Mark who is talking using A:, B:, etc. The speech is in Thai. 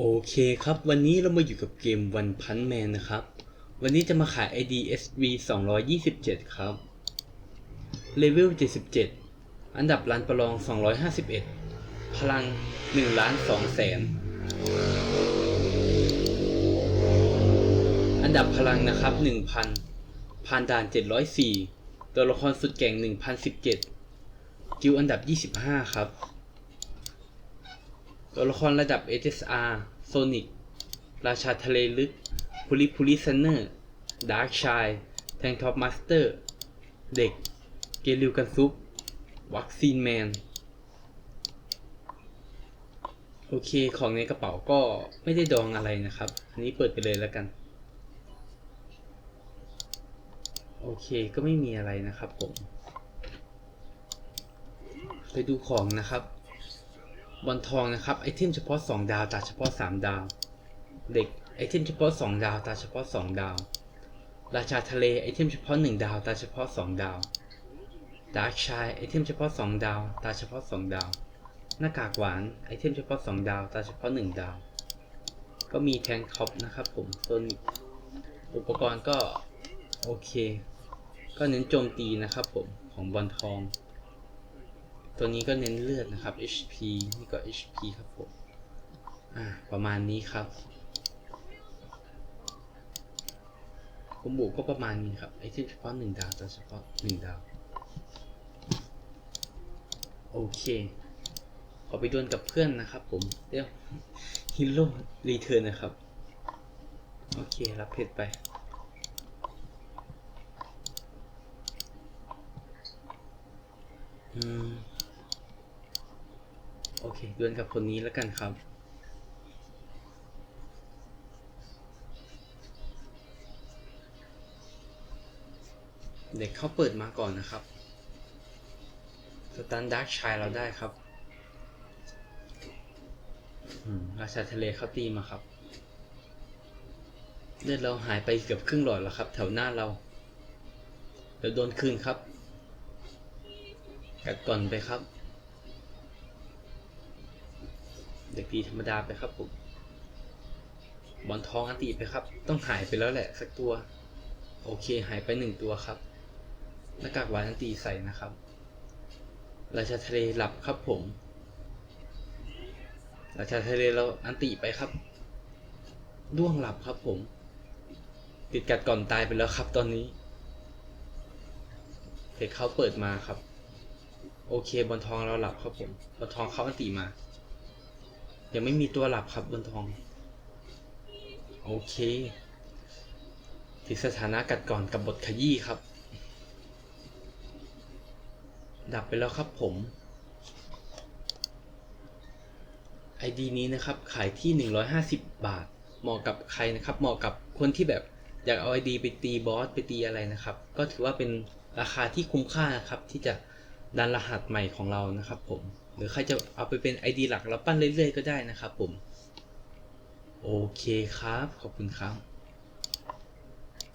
A: โอเคครับ วันนี้เรามาอยู่กับเกม One Punch Man นะครับ วันนี้จะมาขาย ID SV 227 ครับ เลเวล 77 อันดับรันประลอง 251 พลัง1ล้าน2แสน อันดับพลังนะครับ 1,000 ผ่านด่าน 704 ตัวละครสุดเก่ง 1,017 กิลอันดับ 25 ครับ ตัวละครระดับ HSR Sonic ราชาทะเลลึกพูลิพูลิซันเนอร์ดาร์กชายแทงท็อปมาสเตอร์ เด็ก เกลิวกันซุป วัคซีนแมน โอเค ของในกระเป๋าก็ไม่ได้ดองอะไรนะครับ อันนี้เปิดไปเลยแล้วกัน โอเค ก็ไม่มีอะไรนะครับผม ไปดูของนะครับ บอลทองนะครับไอเทมเฉพาะ 2 ดาวตาเฉพาะ 3 ดาว เด็กไอเทมเฉพาะ 2 ดาวตาเฉพาะ 2 ดาว ราชาทะเลไอเทมเฉพาะ 1 ดาวตาเฉพาะ 2 ดาวดาร์กชายไอเทมเฉพาะ 2 ดาวตาเฉพาะ 2 ดาว หน้ากากหวานไอเทมเฉพาะ 2 ดาวตาเฉพาะ 1 ดาว ก็มีแทงท็อปนะครับผมส่วนอุปกรณ์ก็โอเค ก็เน้นโจมตีนะครับผมของบอลทอง ตัวนี้ก็เน้นเลือดนะครับ HP นี่ก็ HP ครับผม อ่า ประมาณนี้ครับคอมโบก็ประมาณนี้ครับ ไอเทมเฉพาะหนึ่งดาวแต่เฉพาะหนึ่งดาว โอเค ขอไปดวลกับเพื่อนนะครับผม เดี๋ยวฮิโร่รีเทิร์นนะครับ โอเค รับเพชรไป อืม โอเคดวลกับคนนี้แล้วกันครับ เด็กเขาเปิดมาก่อนนะครับ สตันดาร์กชายเราได้ครับอืมราชาทะเลเขาตีมาครับ เลือดเราหายไปเกือบครึ่งหลอดแล้วครับ แถวหน้าเราเดี๋ยวโดนคืนครับ กัดก่อนไปครับ เด็กดีธรรมดาไปครับผมบอลทองอันตีไปครับ ต้องหายไปแล้วแหละสักตัว โอเคหายไปหนึ่งตัวครับหน้ากากหวานอันตีใส่นะครับราชาทะเลหลับครับผมราชาทะเลเราอันตีไปครับด้วงหลับครับผม ติดกัดก่อนตายไปแล้วครับตอนนี้เด็กเขาเปิดมาครับ โอเคบอลทองเราหลับครับผมบอลทองเขาอันตีมา ยังไม่มีตัวหลับครับบนทอง โอเคที่สถานะกัดก่อนกับบทขยี้ครับ ดับไปแล้วครับผม ID นี้นะครับ ขายที่ 150 บาท เหมาะกับใครนะครับ เหมาะกับคนที่แบบอยากเอา ID ไปตีบอส ไปตีอะไรนะครับ ก็ถือว่าเป็นราคาที่คุ้มค่านะครับ ที่จะดันรหัสใหม่ของเรานะครับผม หรือใครจะเอาไปเป็น ID หลักแล้วปั้นเรื่อยๆ ก็ได้นะครับผม โอเคครับ ขอบคุณครับ